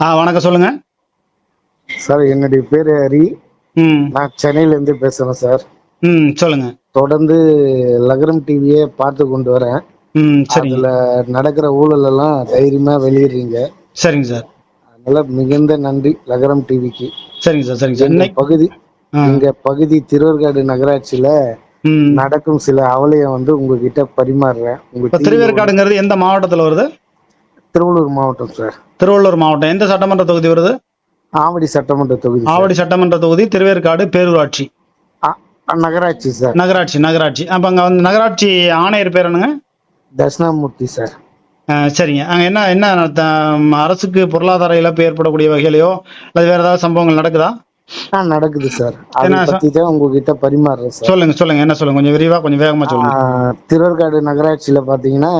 ஆ வணக்கம் சொல்லுங்க. சார் என்னுடைய பேர் ஹரி. ம். நான் சென்னையில இருந்து பேசுறேன் சார். ம் சொல்லுங்க. தொடர்ந்து லகரம் டிவியே பார்த்து கொண்டு வரேன். ம் சரிங்க. அதுல நடக்கிற ஊழல் எல்லாம் தைரியமா வெளியிடுறீங்க. சரிங்க சார். அதனால மிகுந்த நன்றி லகரம் டிவிக்கு சரிங்க சார் சரிங்க சார். எங்க இன்னைக்கு பகுதி ஆ. எங்க பகுதி திருவேற்காடு நகராட்சியில ம். நடக்கும் சில அவலையை வந்து உங்ககிட்ட பரிமாறுறேன். உங்க இப்போ திருவேற்காடுங்கிறது எந்த மாவட்டத்தில் வருது? திருவள்ளூர் மாவட்டம் சார். திருவள்ளூர் மாவட்டம். எந்த சட்டமன்ற தொகுதி வருது? ஆவடி சட்டமன்ற தொகுதி. ஆவடி சட்டமன்ற தொகுதி திருவேற்காடு பேரூராட்சி. நகராட்சி சார். நகராட்சி நகராட்சி. அப்போ அங்கே வந்து நகராட்சி ஆணையர் பேர் என்னங்க? தட்சிணாமூர்த்தி சார். சரிங்க. அங்கே என்ன என்ன அரசுக்கு பொருளாதார இழப்பு ஏற்படக்கூடிய வகையிலையோ அல்லது வேற ஏதாவது சம்பவங்கள் நடக்குதா? நடக்குது சார். அதை? பத்தி தான் உங்ககிட்ட பரிமாறுறேன் சார். சொல்லுங்க சொல்லுங்க. என்ன சொல்லுங்க? கொஞ்சம் விரிவா கொஞ்சம் வேகமா சொல்லுங்க. ஆ, திருவேற்காடு நகராட்சியில பாத்தீங்கன்னா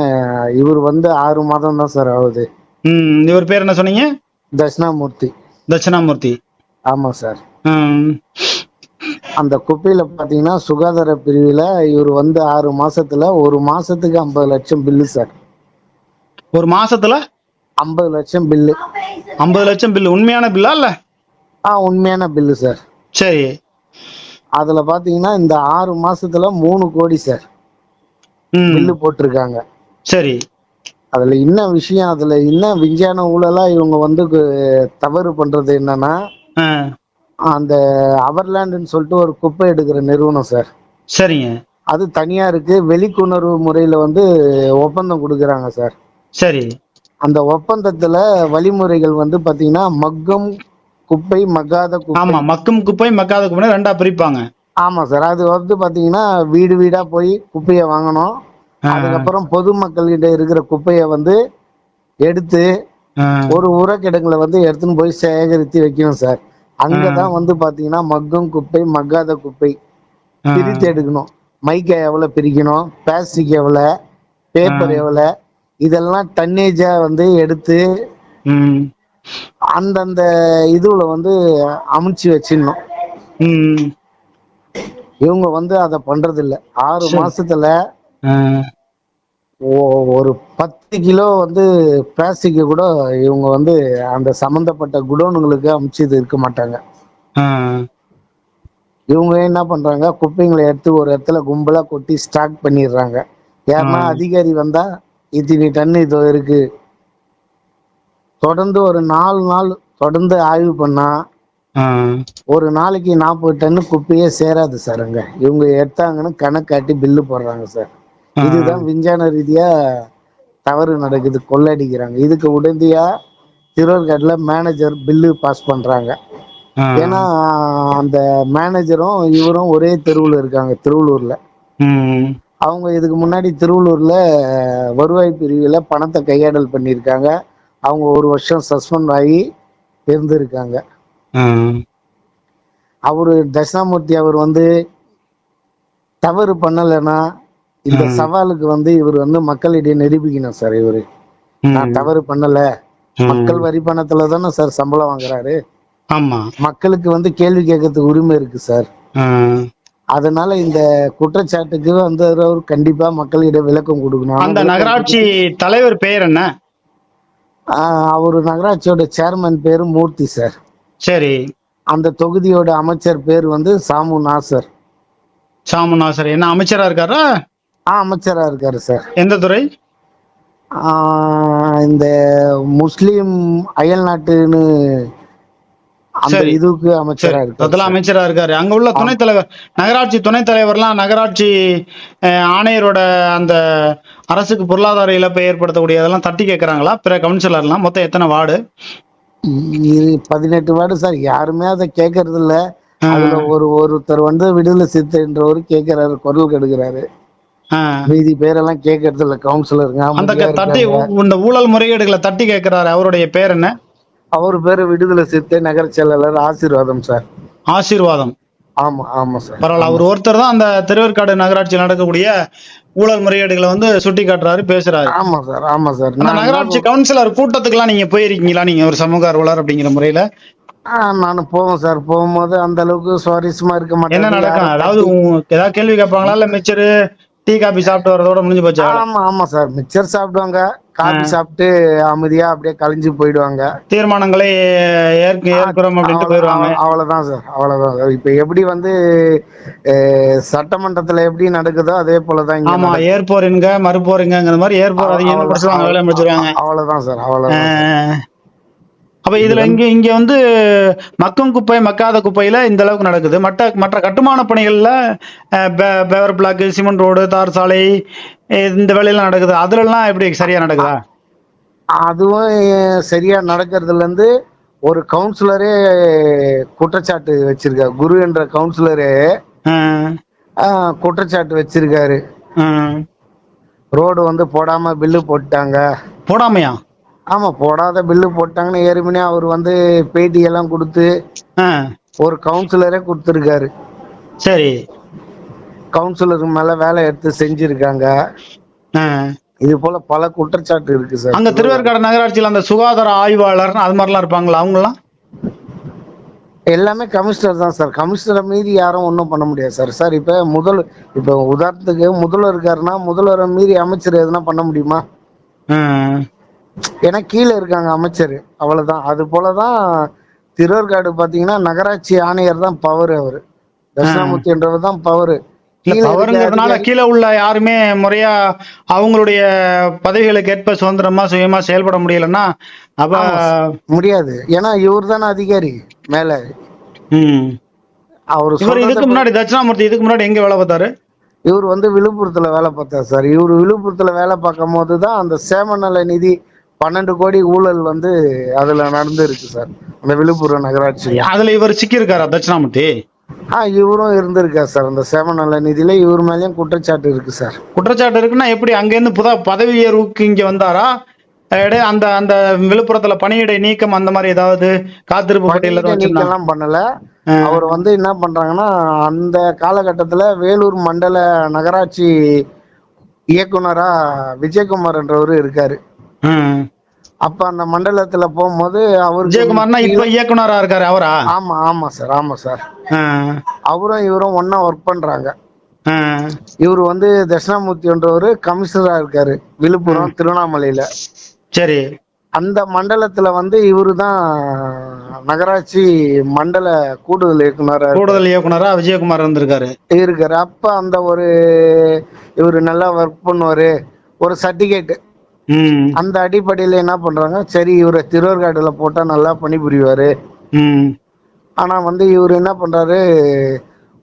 இவர் வந்து ஆறு மாதம் தான் சார் ஆகுது. ம் இவர் பேர் என்ன சொன்னீங்க? தட்சிணாமூர்த்தி. தட்சிணாமூர்த்தி. ஆமா சார். அந்த குப்பையில பாத்தீங்கன்னா சுகாதார பிரிவுல இவர் வந்து ஆறு மாசத்துல ஒரு மாசத்துக்கு ஐம்பது லட்சம் பில்லு சார். ஒரு மாசத்துல? ஐம்பது லட்சம் பில்லு. ஐம்பது லட்சம் பில் உண்மையான பில்லா இல்ல? ஆ உண்மையான பில்லு சார் சரி. அதுல பாத்தீங்கன்னா இந்த ஆறு மாசத்துல மூணு கோடி சார் பில்லு போட்டிருக்காங்க. சரி. அதுல என்ன விஷயம்? அதுல என்ன விஞ்ஞான ஊழலா இவங்க வந்து தவறு பண்றது என்னன்னா அந்த அவர்லாண்டுன்னு சொல்லிட்டு ஒரு குப்பை எடுக்கிற நிறுவனம் சார் சரிங்க. அது தனியாருக்கு வெளிக்கொணர்வு முறையில வந்து ஒப்பந்தம் கொடுக்குறாங்க சார் சரி. அந்த ஒப்பந்தத்துல வழிமுறைகள் வந்து பாத்தீங்கன்னா மக்கும் குப்பை மக்காத குப்பை. ஆமா மக்கும் குப்பை மக்காத குப்பை ரெண்டா பிரிப்பாங்க. ஆமா சார். அது வந்து பாத்தீங்கன்னா வீடு வீடா போய் குப்பையை வாங்கணும். அதுக்கப்புறம் பொதுமக்கள்கிட்ட இருக்கிற குப்பையை வந்து எடுத்து ஒரு உரக்கிடங்குல வந்து எடுத்துன்னு போய் சேகரித்து வைக்கணும் சார். அங்கதான் வந்து பாத்தீங்கன்னா மக்கும் குப்பை மக்காத குப்பை பிரித்து எடுக்கணும். மைக்கா எவ்வளவு பிரிக்கணும்? பிளாஸ்டிக் எவ்வளவு பேப்பர் எவ்வளவு இதெல்லாம் டன்னேஜா வந்து எடுத்து அந்தந்த இதுல வந்து அமைச்சு வச்சிடணும். இவங்க வந்து அதை பண்றது இல்ல ஆறு. மாசத்துல ஒரு பத்து கிலோ வந்து பிளாஸ்டிக் கூட இவங்க வந்து அந்த சம்பந்தப்பட்ட குடோனுங்களுக்கு அமைச்சது இருக்க மாட்டாங்க. இவங்க என்ன பண்றாங்க? குப்பைங்களை எடுத்து ஒரு இடத்துல கும்பலா கொட்டி ஸ்டாக் பண்ணிடுறாங்க. ஆ. அதிகாரி வந்தா இத்தனை டன் இது இருக்கு. தொடர்ந்து ஒரு நாலு நாள் தொடர்ந்து ஆய்வு பண்ணா ஒரு நாளைக்கு நாற்பது டன் குப்பையே சேராது சார் அங்க. இவங்க எடுத்தாங்கன்னு கணக்காட்டி பில்லு போடுறாங்க சார். இதுதான் விஞ்ஞான ரீதியா தவறு நடக்குது கொள்ளடிக்கிறாங்க. இதுக்கு உடனடியா திருவள்ளுவர்ல மேனேஜர் பில்லு பாஸ் பண்றாங்க. ஏன்னா அந்த மேனேஜரும் இவரும் ஒரே தெருவுல இருக்காங்க திருவள்ளூர்ல. அவங்க இதுக்கு முன்னாடி திருவள்ளூர்ல வருவாய் பிரிவுல பணத்தை கையாடல் பண்ணியிருக்காங்க. அவங்க ஒரு வருஷம் சஸ்பெண்ட் ஆகி இருந்திருக்காங்க. அவரு தட்சிணாமூர்த்தி அவர் வந்து தவறு பண்ணலைன்னா இந்த. சவாலுக்கு வந்து இவர் வந்து மக்களிடையே நிரூபிக்கணும் சார் இவரு. நான் தவறு பண்ணல. மக்கள் வரி பணத்துல தானே சார் சம்பளம் வாங்குறாரு. ஆமா. மக்களுக்கு வந்து கேள்வி கேட்கறதுக்கு உரிமை இருக்கு சார். அதனால இந்த குற்றச்சாட்டுக்கு வந்து அவர் கண்டிப்பா மக்களிடம் விளக்கம் கொடுக்கணும். அந்த நகராட்சி தலைவர் பெயர் என்ன? அவரு நகராட்சியோட சேர்மன் பேரு மூர்த்தி சார் சரி. அந்த தொகுதியோட அமைச்சர் பேர் வந்து சாமு நாசர். சாமுநாசர் என்ன அமைச்சரா இருக்காரா? ஆ அமைச்சரா இருக்காரு சார் எந்த துறை? இந்த முஸ்லீம் அயல் நாட்டுன்னு அந்த. இதுக்கு சரி. அமைச்சரா அதெல்லாம் அமைச்சரா இருக்காரு. அங்க உள்ள துணைத் தலைவர் நகராட்சி துணைத் தலைவர்லாம் நகராட்சி ஆணையரோட அந்த அரசுக்கு பொருளாதார இழப்பை ஏற்படுத்தக்கூடிய அதெல்லாம் தட்டி கேட்கறாங்களா பிற கவுன்சிலர்லாம்? மொத்தம் எத்தனை வார்டு? இது பதினெட்டு வார்டு சார். யாருமே அதை கேட்கறது இல்ல அதுல ஒரு ஒருத்தர் வந்து விடுதலை சித்தன்றவர் கேட்கிறாரு குரல் கெடுக்கிறாரு. மீதி பேரெல்லாம் கேட்கறது இல்ல கவுன்சிலருங்க அந்த தட்டி. இந்த ஊழல் முறைகேடுகளை தட்டி கேட்கிறாரு அவருடைய பேர் என்ன? அவர் பேரு விடுதலை சித்தை நகர செயலாளர் ஆசீர்வாதம் சார். ஆசீர்வாதம். ஆமா ஆமா சார். பரவாயில்ல அவர் ஒருத்தர் தான் அந்த திருவேற்காடு நகராட்சியில் நடக்கக்கூடிய ஊழல் முறைகேடுகளை வந்து சுட்டி காட்டுறாரு பேசுறாரு. ஆமா சார் ஆமா சார். அந்த நான் நகராட்சி கவுன்சிலர் கூட்டத்துக்குலாம் நீங்க போயிருக்கீங்களா? நீங்க ஒரு சமூக ஆர்வலர் அப்படிங்கிற முறையில? ஆ, நானும் போவேன் சார். போகும்போது அந்த அளவுக்கு சுவாரஸ்யமா இருக்க மாட்டேன். என்ன நடக்கும்? அதாவது ஏதாவது கேள்வி கேட்பாங்களா? இல்ல மிச்சரு டீ காபி சாப்பிட்டு வரதோட முடிஞ்சு போச்சா? ஆமா ஆமா சார். மிக்சர் சாப்பிடுவாங்க. காபி சாப்பிட்டு அமைதியா அப்படியே கலைஞ்சு போயிடுவாங்க. தீர்மானங்களை ஏற்க ஏற்கிறோம் அப்படின்ட்டு போயிடுவாங்க. அவ்வளவு- அவ்வளவுதான் சார் அவ்வளவுதான் சார். இப்ப எப்படி வந்து சட்டமன்றத்துல எப்படி நடக்குதோ அதே போலதான் இங்க ஆமா ஏற்போர் என்க மறுப்போர் என்கிற மாதிரி ஏற்போர் அதிகம் முடிச்சிருவாங்க. அவ்வளவு- அவ்வளவுதான் சார் அவ்வளவுதான். அப்ப இதுல இங்க இங்க வந்து மக்கும் குப்பை மக்காத குப்பையில இந்த அளவுக்கு நடக்குது. மற்ற மற்ற கட்டுமான பணிகள்ல பேவர் பிளாக் சிமெண்ட் ரோடு தார் சாலை இந்த வேலையெல்லாம் நடக்குது. அதுல எல்லாம் எப்படி சரியா நடக்குதா? அதுவும் சரியா நடக்கிறதுல இருந்து ஒரு கவுன்சிலரே குற்றச்சாட்டு வச்சிருக்காரு. குரு என்ற கவுன்சிலரே குற்றச்சாட்டு வச்சிருக்காரு. ரோடு வந்து போடாம பில்லு போட்டாங்க போடாமையா? ஆமா போடாத பில்லு போட்டாங்கன்னு ஏற்கனவே அவர் வந்து பேட்டி எல்லாம் கொடுத்து. ஒரு கவுன்சிலரே கொடுத்துருக்காரு. சரி. கவுன்சிலர் மேல வேலை எடுத்து செஞ்சிருக்காங்க. இது போல பல குற்றச்சாட்டு இருக்கு சார். அங்க திருவேற்காடு நகராட்சியில அந்த சுகாதார ஆய்வாளர் அது மாதிரிலாம் இருப்பாங்களா அவங்கலாம் எல்லாமே கமிஷனர் தான் சார். கமிஷனரை மீறி யாரும் ஒன்றும் பண்ண முடியாது சார். சார் இப்போ முதல் இப்போ உதாரணத்துக்கு முதல்வர் இருக்காருன்னா முதல்வரை மீறி அமைச்சர் எதுனா பண்ண முடியுமா. ஏன்னா கீழே இருக்காங்க அமைச்சர். அவ்வளவுதான். அது போலதான் திருவேற்காடு பாத்தீங்கன்னா நகராட்சி ஆணையர் தான் பவர் அவர். தட்சிணாமூர்த்தின்றவர் தான் பவர் பவருங்கிறதுனால கீழே உள்ள யாருமே முறையா அவங்களுடைய பதவிகளுக்கு ஏற்ப சுதந்திரமா சுயமா செயல்பட முடியலன்னா அப்ப முடியாது. ஏன்னா இவர் தானே அதிகாரி மேல. அவர் இவர் இதுக்கு முன்னாடி தட்சிணாமூர்த்தி இதுக்கு முன்னாடி எங்க வேலை பார்த்தாரு? இவர் வந்து விழுப்புரத்துல வேலை பார்த்தார் சார். இவர் விழுப்புரத்துல வேலை பார்க்கும் போது தான் அந்த சேமநல நிதி பன்னெண்டு கோடி ஊழல் வந்து அதுல நடந்து இருக்கு சார். அந்த விழுப்புரம் நகராட்சியில அதுல இவர் சிக்கி இருக்காரா தட்சிணாமூர்த்தி? ஆ இவரும் இருந்திருக்கார் சார். அந்த சேமநல நிதியில இவர் மேலயும் குற்றச்சாட்டு இருக்கு சார். குற்றச்சாட்டு இருக்குன்னா எப்படி அங்கேருந்து புத பதவி உயர்வுக்கு இங்க வந்தாரா? அந்த அந்த விழுப்புரத்துல பணியிடை நீக்கம் அந்த மாதிரி ஏதாவது காத்திருப்பு பட்டியல நீக்கம்லாம் பண்ணல. அவர் வந்து என்ன பண்றாங்கன்னா அந்த காலகட்டத்துல வேலூர் மண்டல நகராட்சி இயக்குனரா விஜயகுமார் என்றவர் இருக்காரு அப்ப அந்த மண்டலத்துல போகும்போது அவருக்கு விஜயகுமார்னா இப்ப இயக்குனரா இருக்காரு அவரா? ஆமா ஆமா சார் ஆமா சார். அவரும் இவரும் ஒண்ணா ஒர்க் பண்றாங்க. இவர் வந்து தட்சிணாமூர்த்தின்றவர் கமிஷனரா இருக்காரு விழுப்புரம் திருவண்ணாமலையில. சரி. அந்த மண்டலத்துல வந்து இவரு தான் நகராட்சி மண்டல கூடுதல் இயக்குனரா கூடுதல் இயக்குனரா? விஜயகுமார் இருந்திருக்காரு. இருக்காரு. அப்ப அந்த ஒரு இவரு நல்லா ஒர்க் பண்ணுவாரு. ஒரு சர்டிபிகேட் அந்த அடிப்படையில என்ன பண்றாங்க? சரி இவரை திருவேற்காடுல போட்டா நல்லா பணிபுரிவாரு. ஆனா வந்து இவர் என்ன பண்றாரு?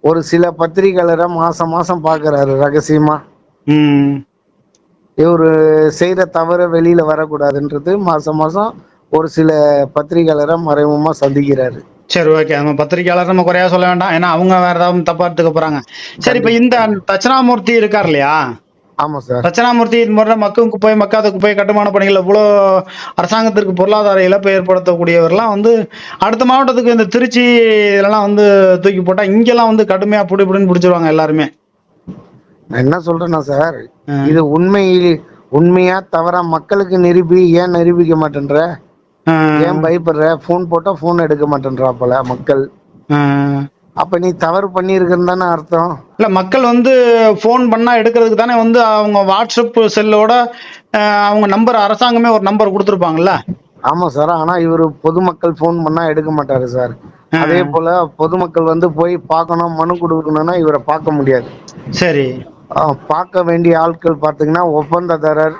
ஒரு சில பத்திரிகையாளரை மாசம் மாசம் பாக்குறாரு ரகசியமா. இவரு செய்யற தவறு வெளியில வரக்கூடாதுன்றது மாசம் மாசம் ஒரு சில பத்திரிகையாளரை மறைமுகமா சந்திக்கிறாரு. சரி ஓகே. நம்ம பத்திரிக்கையாளர் நம்ம குறையா சொல்ல வேண்டாம். ஏன்னா அவங்க வேற ஏதாவது தப்பா எடுத்துக்க போறாங்க. சரி இப்ப இந்த தட்சிணாமூர்த்தி இருக்கார் இல்லையா? ஆமா சார். தட்சிணாமூர்த்தி இது முறை மக்கும் குப்பை மக்காத குப்பை கட்டுமான பணிகள் இவ்வளோ அரசாங்கத்திற்கு பொருளாதார இழப்பை ஏற்படுத்தக்கூடியவர்லாம் வந்து அடுத்த மாவட்டத்துக்கு இந்த திருச்சி இதெல்லாம் வந்து தூக்கி போட்டா இங்கெல்லாம் வந்து கடுமையா புடி புடின்னு பிடிச்சிருவாங்க எல்லாருமே. நான் என்ன சொல்றேன்னா சார். இது உண்மை உண்மையா தவறா மக்களுக்கு நிரூபி ஏன் நிரூபிக்க மாட்டேன்ற? ஏன் பயப்படுற? போன் போட்டா போன் எடுக்க மாட்டேன்றாப்பல மக்கள். ஆ. அப்ப நீ தவறு பண்ணியிருக்கன்னு தானே அர்த்தம். இல்ல மக்கள் வந்து ஃபோன் பண்ணா எடுக்கிறதுக்கு தானே வந்து அவங்க வாட்ஸ்அப் செல்லோட அவங்க நம்பர் அரசாங்கமே ஒரு நம்பர் கொடுத்துருப்பாங்கல்ல? ஆமா சார் ஆனா இவரு பொதுமக்கள் போன் பண்ணா எடுக்க மாட்டாரு சார். அதே போல பொதுமக்கள் வந்து போய் பார்க்கணும் மனு கொடுக்கணும்னா இவரை பார்க்க முடியாது. சரி. பார்க்க வேண்டிய ஆட்கள் பார்த்தீங்கன்னா ஒப்பந்ததாரர்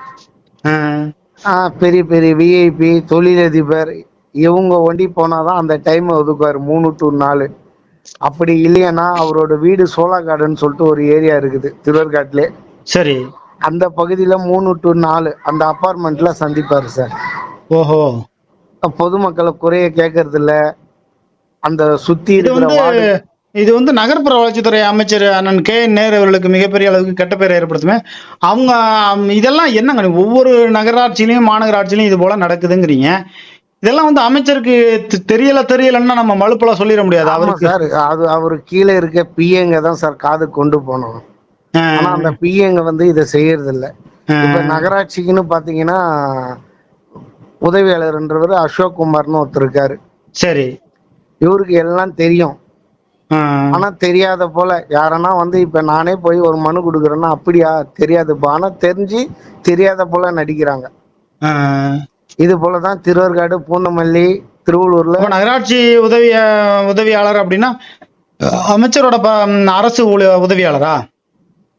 பெரிய பெரிய விஐபி தொழிலதிபர் இவங்க ஒண்டி போனாதான் அந்த டைம் ஒதுக்குவார் மூணு டு நாலு. அப்படி இல்லையானா அவரோட வீடு சோலா கார்டன் சொல்லிட்டு ஒரு ஏரியா இருக்குது திருவேற்காட்டிலே சரி. அந்த பகுதியில மூணு டு நாலு அந்த அப்பார்ட்மெண்ட்ல சந்திப்பாரு சார் ஓஹோ. பொதுமக்களை குறைய கேட்கறது இல்ல அந்த சுத்தி இது இருக்கிற இது வந்து நகர்ப்புற வளர்ச்சித்துறை அமைச்சர் அண்ணன் கே நேரு அவர்களுக்கு மிகப்பெரிய அளவுக்கு கெட்ட பேர் ஏற்படுத்துமே. அவங்க இதெல்லாம் என்னங்க ஒவ்வொரு நகராட்சியிலையும் மாநகராட்சியிலையும் இது போல நடக்குதுங்கிறீங்க. இதெல்லாம் வந்து அமைச்சருக்கு தெரியல தெரியலன்னா நம்ம மலுப்பலா சொல்லிட முடியாது. அவருக்கு சார் அது அவரு கீழே இருக்க பிஏங்க தான் சார் காது கொண்டு போனோம். ஆனா அந்த பிஏங்க வந்து இதை செய்யறது இல்ல இப்ப நகராட்சிக்குன்னு பாத்தீங்கன்னா உதவியாளர்ன்றவர் அசோக் குமார்னு ஒருத்தர் இருக்காரு. சரி. இவருக்கு எல்லாம் தெரியும். ஆனா தெரியாத போல யாரன்னா வந்து இப்ப நானே போய் ஒரு மனு கொடுக்குறேன்னா அப்படியா? தெரியாதுப்பா ஆனா தெரிஞ்சு தெரியாத போல நடிக்கிறாங்க. இது போலதான் திருவர்காடு பூந்தமல்லி திருவள்ளூர்ல நகராட்சி உதவி உதவியாளர் அப்படின்னா அமைச்சரோட அரசு உதவியாளரா?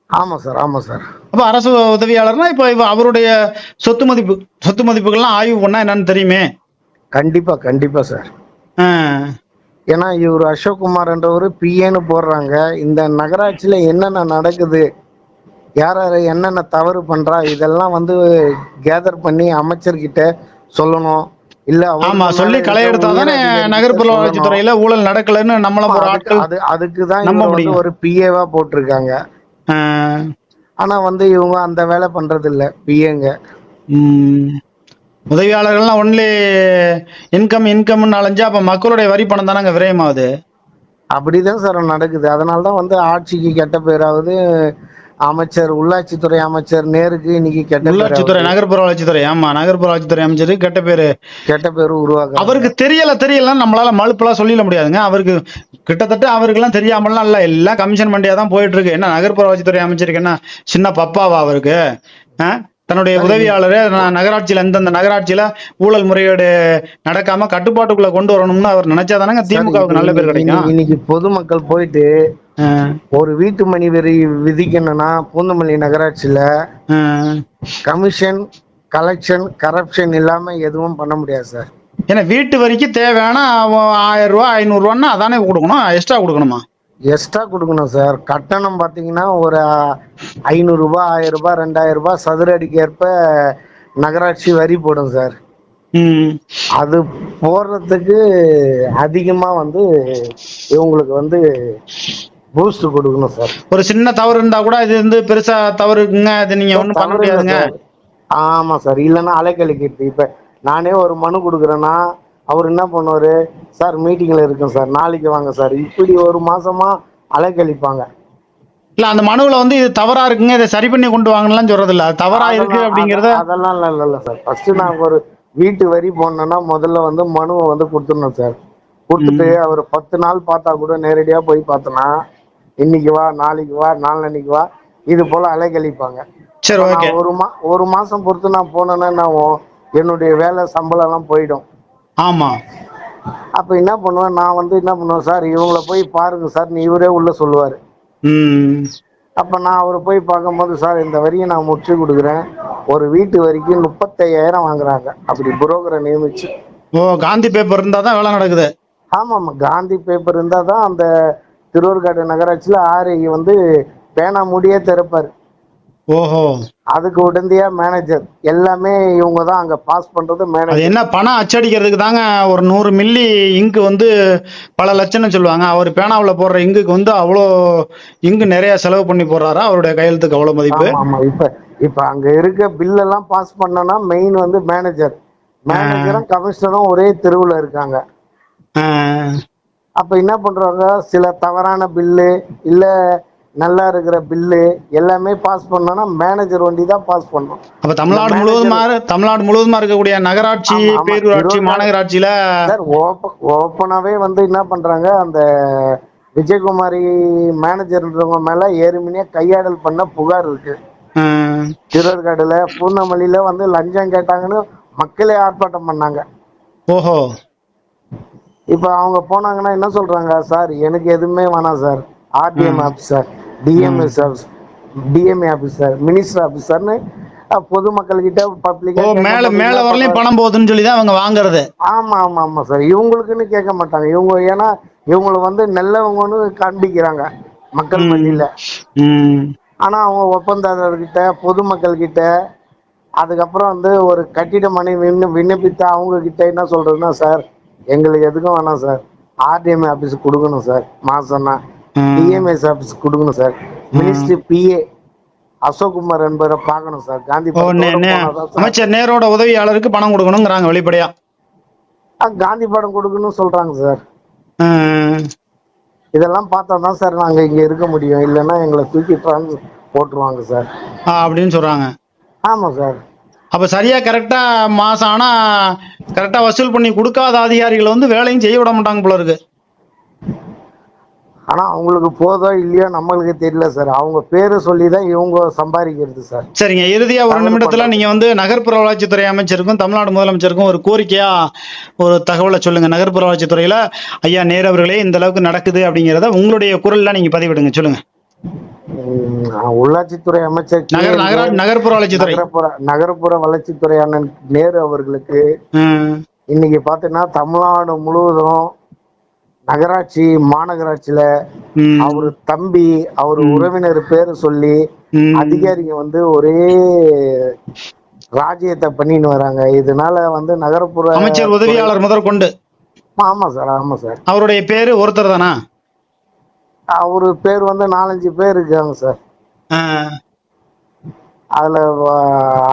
ஆமா சார் ஆமா சார். அப்ப அரசு உதவியாளர்னா இப்ப அவருடைய சொத்து மதிப்பு சொத்து மதிப்புகள்லாம் ஆய்வு பண்ணா என்னன்னு தெரியுமே? கண்டிப்பா கண்டிப்பா சார். ஏன்னா இவர் அசோக் குமார்ன்றவர் பிஏன்னு போடுறாங்க. இந்த நகராட்சியில என்னென்ன நடக்குது? யார் யார் என்னென்ன தவறு பண்றா இதெல்லாம் வந்து கேதர் பண்ணி அமைச்சர்கிட்ட சொல்லணும் இல்ல ஆமா சொல்லி களை எடுத்தாதானே நகர்ப்புற. வளர்ச்சி துறையில ஊழல் நடக்கலன்னு நம்மள ஒரு ஆட்கள் அது அதுக்கு தான் முடியும். ஒரு பிஏவா போட்டிருக்காங்க. ஆனா வந்து இவங்க அந்த வேலை பண்றது இல்ல பிஏங்க. உதவியாளர்கள்லாம் ஒன்லி இன்கம் இன்கம்னு அலைஞ்சா அப்ப மக்களுடைய வரி பணம் தானங்க விரயமாகுது அப்படிதான் சார் நடக்குது அதனால தான் வந்து ஆட்சிக்கு கெட்ட பேராவது அமைச்சர் உள்ளாட்சித்துறை அமைச்சர் நேருக்கு இன்னைக்கு கெட்ட உள்ளாட்சித்துறை நகர்ப்புற வளர்ச்சித்துறை ஆமா நகர்ப்புற வளர்ச்சித்துறை அமைச்சர் கெட்ட பேரு. கெட்ட பேர் உருவாக்க அவருக்கு தெரியல தெரியலன்னு நம்மளால மழுப்பெல்லாம் சொல்லிட முடியாதுங்க. அவருக்கு கிட்டத்தட்ட அவருக்கெல்லாம் தெரியாமலாம் இல்ல. எல்லாம் கமிஷன் மண்டியா தான் போயிட்டு இருக்கு என்ன நகர்ப்புற வளர்ச்சித்துறை அமைச்சருக்கு என்ன சின்ன பப்பாவா அவருக்கு? தன்னுடைய உதவியாளரே நான் நகராட்சியில எந்தெந்த நகராட்சியில ஊழல் முறையீடு நடக்காம கட்டுப்பாட்டுக்குள்ள கொண்டு வரணும்னு அவர் நினைச்சாதானங்க திமுகவுக்கு நல்ல பேர் கிடைக்கும். இன்னைக்கு பொதுமக்கள் போயிட்டு ஒரு வீட்டு மணி வரி விதிக்கணும்னா பூந்தமல்லி நகராட்சியில. கமிஷன் கலெக்ஷன் கரப்ஷன் இல்லாம எதுவும் பண்ண முடியாது சார். ஏன்னா வீட்டு வரிக்கு தேவையான ஆயிரம் ரூபாய் ஐநூறு ரூபான்னா அதானே கொடுக்கணும்? எக்ஸ்ட்ரா கொடுக்கணுமா? எக்ஸ்ட்ரா கொடுக்கணும் சார். கட்டணம் பார்த்தீங்கன்னா ஒரு ஐநூறு ரூபாய் ஆயிரம் ரூபாய் ரெண்டாயிரம் ரூபாய் சதுர அடிக்கு ஏற்ப நகராட்சி வரி போடும் சார். அது போடுறதுக்கு அதிகமா வந்து இவங்களுக்கு வந்து பூஸ்ட் கொடுக்கணும் சார். ஒரு சின்ன தவறு இருந்தா கூட இது வந்து பெருசா தவறு இருக்குங்க. இது நீங்க ஒண்ணும் பண்ண முடியாதுங்க. ஆமா சார் இல்லைன்னா அலைக்கழிக்கிறது இப்ப நானே ஒரு மனு கொடுக்குறேன்னா அவர் என்ன பண்ணுவாரு? சார் மீட்டிங்ல இருக்கேன் சார். நாளைக்கு வாங்க சார். இப்படி ஒரு மாசமா அலைக்கழிப்பாங்க இல்ல அந்த மனுவுல வந்து இது தவறா இருக்குங்க. இதை சரி பண்ணி கொண்டு வாங்கலாம் சொல்றது இல்ல அது தவறா இருக்கு அப்படிங்கறத அத- அதெல்லாம் இல்ல இல்ல, இல்ல சார். ஃபர்ஸ்ட் நான் ஒரு வீட்டு வரி போடணும்னா முதல்ல வந்து மனுவை வந்து கொடுத்துடணும் சார். கொடுத்துட்டு அவர் பத்து நாள் பார்த்தா கூட நேரடியா போய் பார்த்தோன்னா இன்னைக்கு வா நாளைக்கு வா நாளன்னைக்கு வா. இது போல அலைக்கழிப்பாங்க சரி ஓகே நான் ஒரு மா ஒரு மாசம் பொறுத்து நான் போனேன்னா ஆகும்? என்னுடைய வேலை சம்பளம் எல்லாம் போயிடும். ஆமா. அப்ப என்ன பண்ணுவேன்? நான் வந்து என்ன பண்ணுவேன்? சார் இவங்கள போய் பாருங்க சார் நீ இவரே உள்ள சொல்லுவாரு. அப்ப நான் அவரை போய் பார்க்கும்போது சார் இந்த வரியை நான் முடிச்சு கொடுக்குறேன். ஒரு வீட்டு வரிக்கு முப்பத்தையாயிரம் வாங்குறாங்க. அப்படி புரோக்கரை நியமிச்சு. ஓ காந்தி பேப்பர் இருந்தா தான் வேலை நடக்குது. ஆமா ஆமா காந்தி பேப்பர் இருந்தா தான் அந்த திருவருக்காடு நகராட்சியில ஆர்ஐ வந்து பேனா முடியே திறப்பாரு. ஓஹோ. அதுக்கு உடந்தையா மேனேஜர் எல்லாமே இவங்க தான் அங்க பாஸ் பண்றது மேனேஜர் என்ன பணம் அச்சடிக்கிறதுக்கு தாங்க ஒரு நூறு மில்லி இங்கு வந்து பல லட்சம்னு சொல்லுவாங்க. அவர் பேனாவுல போடுற இங்குக்கு வந்து அவ்வளோ இங்கு நிறைய செலவு பண்ணி போடுறாரா? அவருடைய கையெழுத்துக்கு அவ்வளோ மதிப்பு? ஆமா இப்ப இப்ப அங்க இருக்க பில் எல்லாம் பாஸ் பண்ணனா மெயின் வந்து மேனேஜர் மேனேஜரும் கமிஷனரும் ஒரே தெருவுல இருக்காங்க. அப்ப என்ன பண்றாங்க? சில தவறான பில்லு இல்ல நல்லா இருக்கிற பில்லு எல்லாமே பாஸ் பண்ணோம்னா மேனேஜர் வண்டி தான் பாஸ் பண்ணும். அப்ப தமிழ்நாடு முழுவதுமா தமிழ்நாடு முழுவதுமா இருக்கக்கூடிய நகராட்சி. பேரூராட்சி மாநகராட்சியில ஓப்பனாவே வந்து என்ன பண்றாங்க? அந்த விஜயகுமாரி மேனேஜர்ன்றவங்க மேல ஏறுமணியா கையாடல் பண்ண புகார் இருக்கு. திருவர்காடுல பூந்தமல்லியில வந்து லஞ்சம் கேட்டாங்கன்னு மக்களே ஆர்ப்பாட்டம் பண்ணாங்க. ஓஹோ. இப்ப அவங்க போனாங்கன்னா என்ன சொல்றாங்க? சார் எனக்கு எதுவுமே வேணாம் sir. RDM officer DMS office DMA officer minister ஆபீசர்னு பொதுமக்கள் கிட்ட ஓ பப்ளிக்கா மேல மேல வரலையும் பணம் போகுதுன்னு சொல்லி தான் அவங்க வாங்குறது. ஆமா ஆமா ஆமா சார். இவங்களுக்குன்னு கேட்க மாட்டாங்க. இவங்க ஏன்னா இவங்களை வந்து நல்லவங்கன்னு காண்பிக்கிறாங்க மக்கள் மத்தியில. ஆனா அவங்க ஒப்பந்ததாரர்கிட்ட பொதுமக்கள் கிட்ட அதுக்கப்புறம் வந்து ஒரு கட்டிட மனை விண்ண விண்ணப்பித்த அவங்க கிட்ட என்ன சொல்றதுன்னா சார் எங்களுக்கு எதுக்கும் வேணாம் சார். ஆர்டிஎம் ஆபீஸ் கொடுக்கணும் சார். மாசம்னா. டிஎம்எஸ் ஆபீஸ் கொடுக்கணும் சார். மினிஸ்ட்ரி பிஏ அசோக்குமார் என்பவரை பார்க்கணும் சார். காந்தி அமைச்சர் நேரோட உதவியாளருக்கு பணம் கொடுக்கணுங்கிறாங்க வெளிப்படையா? காந்தி படம் கொடுக்கணும்னு சொல்றாங்க சார். இதெல்லாம் பார்த்தா தான் சார் நாங்க இங்க இருக்க முடியும். இல்லைன்னா எங்களை தூக்கி போட்டுருவாங்க சார். அப்படின்னு சொல்றாங்க. ஆமா சார். அப்ப சரியா கரெக்டா மாசம் ஆனா கரெக்டா வசூல் பண்ணி கொடுக்காத அதிகாரிகளை வந்து வேலையும் செய்ய விட மாட்டாங்க போல இருக்கு. ஆனா அவங்களுக்கு போதோ இல்லையோ நம்மளுக்கு தெரியல சார். அவங்க பேரை சொல்லி தான் இவங்க சம்பாதிக்கிறது சார். சரிங்க. இறுதியா ஒரு நிமிடத்துல பண்றது. நீங்க வந்து நகர்ப்புற வளர்ச்சித்துறை அமைச்சருக்கும் தமிழ்நாடு முதலமைச்சருக்கும் ஒரு கோரிக்கையா ஒரு தகவலை சொல்லுங்க. நகர்ப்புற வளர்ச்சித்துறையில ஐயா நேரு அவர்களே இந்த அளவுக்கு நடக்குது அப்படிங்கறத உங்களுடைய குரல்ல நீங்க பதிவிடுங்க. சொல்லுங்க. உள்ளாட்சித்துறை அமைச்சர் நகர்ப்புற வளர்ச்சித்துறை. நகரப்புற வளர்ச்சித்துறை அண்ணன் நேரு அவர்களுக்கு இன்னைக்கு பாத்தீங்கன்னா தமிழ்நாடு முழுவதும் நகராட்சி மாநகராட்சியில அவரு தம்பி அவர் உறவினர் பேரை சொல்லி. அதிகாரிங்க வந்து ஒரே ராஜ்யத்தை பண்ணின்னு வராங்க. இதனால வந்து நகரப்புற அமைச்சர் உதவியாளர் முதற்கொண்டு. ஆமா சார் ஆமா சார். அவருடைய பேரு ஒருத்தர் தானா? அவரு பேர் வந்து நாலஞ்சு பேர் இருக்காங்க சார். அதுல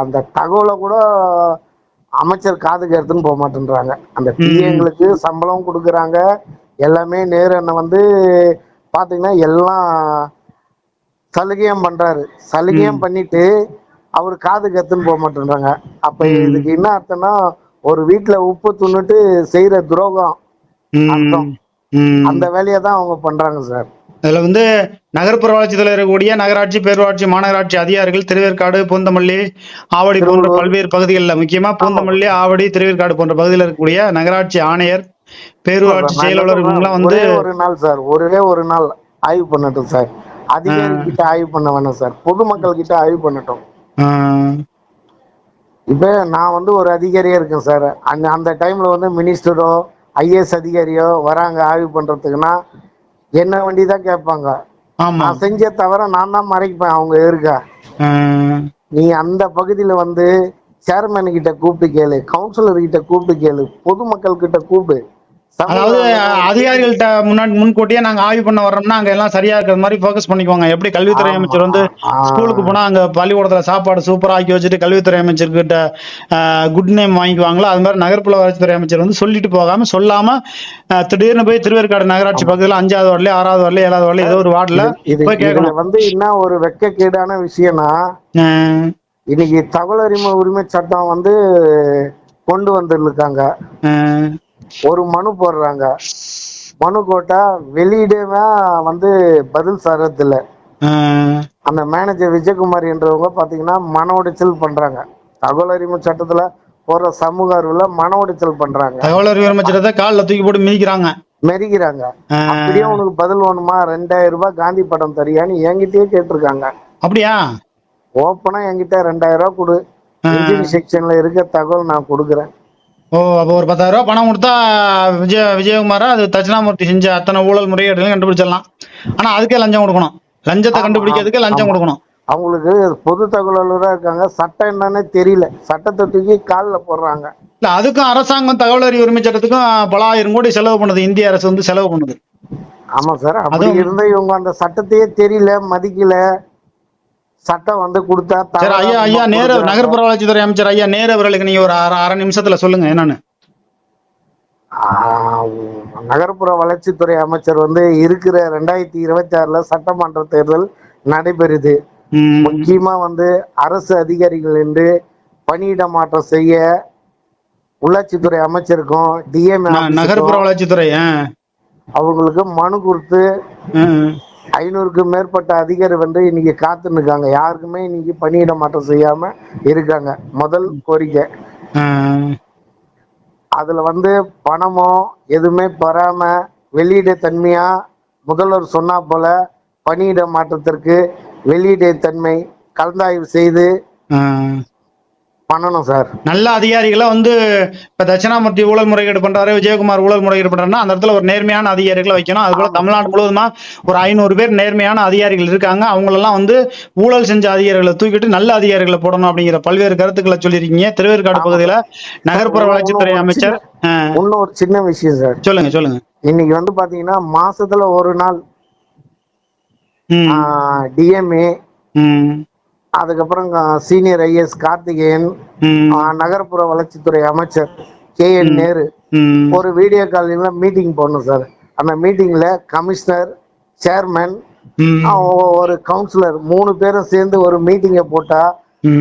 அந்த தகவலை கூட அமைச்சர் காதுக்கு எடுத்துன்னு போக மாட்டேன்றாங்க. அந்த பிஏங்களுக்கு சம்பளம் கொடுக்குறாங்க. எல்லாமே நேரு அண்ணன் வந்து பாத்தீங்கன்னா எல்லாம் சலுகையும் பண்றாரு. சலுகையும் பண்ணிட்டு அவர் காதுக்கு எடுத்துன்னு போக மாட்டேன்றாங்க. அப்ப இதுக்கு என்ன அர்த்தம்னா ஒரு வீட்டுல உப்பு துண்ணுட்டு செய்யற துரோகம். அர்த்தம். அந்த வேலையை தான் அவங்க பண்றாங்க சார். அதுல வந்து நகர்ப்புற வளர்ச்சித்துறை இருக்கக்கூடிய நகராட்சி பேரூராட்சி மாநகராட்சி அதிகாரிகள் திருவேற்காடு பூந்தமல்லி ஆவடி போன்ற பல்வேறு பகுதிகளில் முக்கியமா பூந்தமல்லி ஆவடி திருவேற்காடு போன்ற பகுதியில் இருக்கக்கூடிய நகராட்சி ஆணையர் பேரூராட்சி செயலாளர் இவங்கெல்லாம் வந்து ஒரே நாள் சார் ஒரே ஒரு நாள் ஆய்வு பண்ணட்டும் சார். அதிகாரி கிட்ட ஆய்வு பண்ண வேணாம் சார். பொதுமக்கள் கிட்ட ஆய்வு பண்ணட்டும். இப்ப நான் வந்து ஒரு அதிகாரியா இருக்கேன் சார். அந்த அந்த டைம்ல வந்து மினிஸ்டரோ ஐஏஎஸ் அதிகாரியோ வராங்க ஆய்வு பண்றதுக்குன்னா என்ன வண்டி தான் கேட்பாங்க நான் செஞ்ச தவிர நான் தான் மறைப்பேன் அவங்க இருக்க நீ அந்த பகுதியில வந்து சேர்மேன் கிட்ட கூப்பிட்டு கேளு கவுன்சிலர் கிட்ட கூப்பிட்டு கேளு பொதுமக்கள் கிட்ட கூப்பிடு. அதாவது அதிகாரிகள்ட்ட முன்னாடி முன்கூட்டியே நாங்க ஆய்வு பண்ண வர்றோம்னா அங்க எல்லாம் சரியா இருக்கிற மாதிரி ஃபோக்கஸ் பண்ணிக்குவாங்க. எப்படி கல்வித்துறை. அமைச்சர் வந்து. ஸ்கூலுக்கு போனா அங்க பள்ளிக்கூடத்துல சாப்பாடு சூப்பரா ஆக்கி வச்சுட்டு கல்வித்துறை அமைச்சர்கிட்ட குட் நேம் வாங்கிக்குவாங்களோ அது மாதிரி நகர்ப்புற வளர்ச்சித்துறை அமைச்சர் வந்து சொல்லிட்டு போகாம சொல்லாம திடீர்னு போய் திருவேற்காடு நகராட்சி பகுதியில் அஞ்சாவது வார்டுல ஆறாவது வார்டுல ஏழாவது வார்டுல ஏதோ ஒரு வார்டுல இது போய் கேட்கணும். வந்து என்ன ஒரு வெக்கக்கேடான விஷயம்னா இன்னைக்கு தகவல் உரிமை உரிமை சட்டம் வந்து கொண்டு வந்திருக்காங்க ஒரு மனு போடுறாங்க. மனு போட்டா வெளியிடவே வந்து பதில் தரதில்ல. ஆ. அந்த மேனேஜர் விஜயகுமார் என்றவங்க பாத்தீங்கன்னா மன உடைச்சல் பண்றாங்க. தகவல் உரிமை சட்டத்துல போற சமூக அறிவுல மன உடைச்சல் பண்றாங்க. தகவல் அறிவு அமைச்சரத்தை காலில் தூக்கி போட்டு மிதிக்கிறாங்க. மெரிக்கிறாங்க அப்படியே உனக்கு பதில் வேணுமா? ரெண்டாயிரம் ரூபாய் காந்தி படம் தரியான்னு என்கிட்டயே கேட்டிருக்காங்க. அப்படியா? ஓப்பனா என்கிட்ட ரெண்டாயிரம் ரூபாய் கொடு. செக்ஷன்ல இருக்க தகவல் நான் கொடுக்குறேன். ஓ அப்போ ஒரு பத்தாயிரம் ரூபாய் பணம் கொடுத்தா விஜய விஜயகுமாரா? அது தட்சிணாமூர்த்தி செஞ்ச அத்தனை ஊழல் முறைகேடுகளையும் கண்டுபிடிச்சிடலாம். ஆனா அதுக்கே லஞ்சம் கொடுக்கணும். லஞ்சத்தை கண்டுபிடிக்கிறதுக்கு லஞ்சம் கொடுக்கணும். அவங்களுக்கு பொது தகவல் அலுவலரா இருக்காங்க. சட்டம் என்னன்னே தெரியல. சட்டத்தை தூக்கி கால்ல போடுறாங்க. இல்ல அதுக்கும் அரசாங்கம் தகவல் அறிவு உரிமை சட்டத்துக்கும் பல ஆயிரம் கோடி செலவு பண்ணுது. இந்திய அரசு வந்து செலவு பண்ணுது. ஆமா சார். அப்படி இருந்த இவங்க அந்த சட்டத்தையே தெரியல மதிக்கல. சட்டம் வந்து கொடுத்தா சரி ஐயா ஐயா நேரு. நகர்ப்புற வளர்ச்சித்துறை அமைச்சர் ஐயா நேரு அவர்களுக்கு நீங்க ஒரு அரை அரை நிமிஷத்துல சொல்லுங்க என்னன்னு. நகர்ப்புற வளர்ச்சித்துறை அமைச்சர் வந்து இருக்கிற ரெண்டாயிரத்தி இருபத்தி ஆறுல சட்டமன்ற தேர்தல் நடைபெறுது. முக்கியமா வந்து அரசு அதிகாரிகள் என்று பணியிட மாற்றம் செய்ய உள்ளாட்சித்துறை அமைச்சருக்கும் டிஎம் நகர்ப்புற வளர்ச்சித்துறை அவங்களுக்கு மனு கொடுத்து ம், ஐநூறுக்கும் மேற்பட்ட அதிகாரி வந்து இன்னைக்கு காத்துன்னு இருக்காங்க யாருக்குமே இன்னைக்கு பணியிட மாற்றம் செய்யாம இருக்காங்க. முதல் கோரிக்கை. அதுல வந்து பணமோ எதுவுமே பெறாம வெளியிட தன்மையா முதல்வர் சொன்னா போல பணியிட மாற்றத்திற்கு வெளியிட தன்மை கலந்தாய்வு செய்து. பண்ணணும் சார். நல்ல அதிகாரிகளை வந்து இப்ப தட்சிணாமூர்த்தி ஊழல் முறைகேடு பண்றாரு விஜயகுமார் ஊழல் முறைகேடு பண்றாருன்னா அந்த இடத்துல ஒரு நேர்மையான அதிகாரிகளை வைக்கணும். அது போல தமிழ்நாடு முழுவதுமா ஒரு ஐநூறு பேர் நேர்மையான அதிகாரிகள் இருக்காங்க. அவங்களெல்லாம் வந்து ஊழல் செஞ்ச அதிகாரிகளை தூக்கிட்டு நல்ல அதிகாரிகளை போடணும் அப்படிங்கிற பல்வேறு கருத்துக்களை சொல்லியிருக்கீங்க. திருவேற்காடு பகுதியில நகர்ப்புற வளர்ச்சித்துறை அமைச்சர் இன்னும் ஒரு சின்ன விஷயம் சார். சொல்லுங்க சொல்லுங்க. இன்னைக்கு வந்து பாத்தீங்கன்னா மாசத்துல ஒரு நாள் டிஎம்ஏ ம், அதுக்கப்புறம் சீனியர் ஐஎஸ் கார்த்திகேயன் நகர்ப்புற வளர்ச்சித்துறை அமைச்சர் கே என் நேரு. ஒரு வீடியோ காலிங்ல மீட்டிங் போடணும் சார் அந்த மீட்டிங்ல கமிஷனர் சேர்மன் ஒரு கவுன்சிலர் மூணு பேரும் சேர்ந்து ஒரு மீட்டிங்கை போட்டா.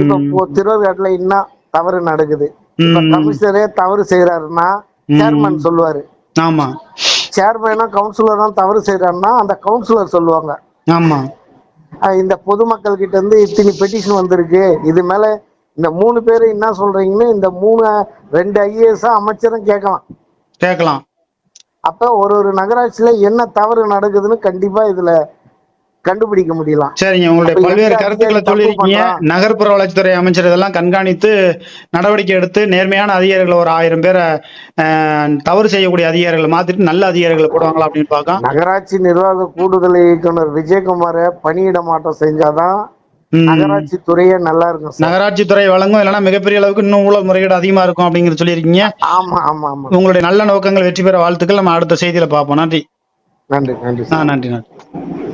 இப்ப திருவேற்காட்டுல இன்னும் தவறு நடக்குது. இப்ப. கமிஷனரே தவறு செய்யறாருன்னா சேர்மன் சொல்லுவாரு. ஆமா. சேர்மேனா கவுன்சிலரா தவறு செய்யறான்னா அந்த கவுன்சிலர் சொல்லுவாங்க. ஆமா. இந்த பொதுமக்கள் கிட்ட இருந்து இத்தனை பெட்டிஷன் வந்திருக்கு. இது மேல இந்த மூணு பேரும் என்ன சொல்றீங்கன்னு இந்த மூணு ரெண்டு ஐஏஎஸ் அமைச்சரும் கேட்கலாம். கேட்கலாம். அப்ப ஒரு ஒரு நகராட்சியில என்ன தவறு நடக்குதுன்னு கண்டிப்பா இதுல கண்டுபிடிக்க முடியலாம். சரிங்க உங்களுடைய பல்வேறு கருத்துக்களை சொல்லியிருக்கீங்க? நகர்ப்புற வளர்ச்சித்துறை அமைச்சர் இதெல்லாம் கண்காணித்து நடவடிக்கை எடுத்து நேர்மையான அதிகாரிகளை ஒரு ஆயிரம் பேரை தவறு செய்யக்கூடிய அதிகாரிகளை மாத்திட்டு நல்ல அதிகாரிகளை போடுவாங்களா அப்படின்னு பார்க்கலாம். நகராட்சி நிர்வாக கூடுதல் இயக்குனர் விஜயகுமார பணியிட மாற்றம் செஞ்சாதான். நகராட்சி துறையே நல்லா இருக்கும் நகராட்சி துறை வழங்கும் இல்லைன்னா மிகப்பெரிய அளவுக்கு இன்னும் ஊழல் முறைகேடு அதிகமா இருக்கும் அப்படிங்கிற சொல்லியிருக்கீங்க. ஆமா ஆமா ஆமா. உங்களுடைய நல்ல நோக்கங்கள் வெற்றி பெற வாழ்த்துக்கள். நம்ம அடுத்த செய்தியில பார்ப்போம். நன்றி. நன்றி நன்றி நன்றி நன்றி.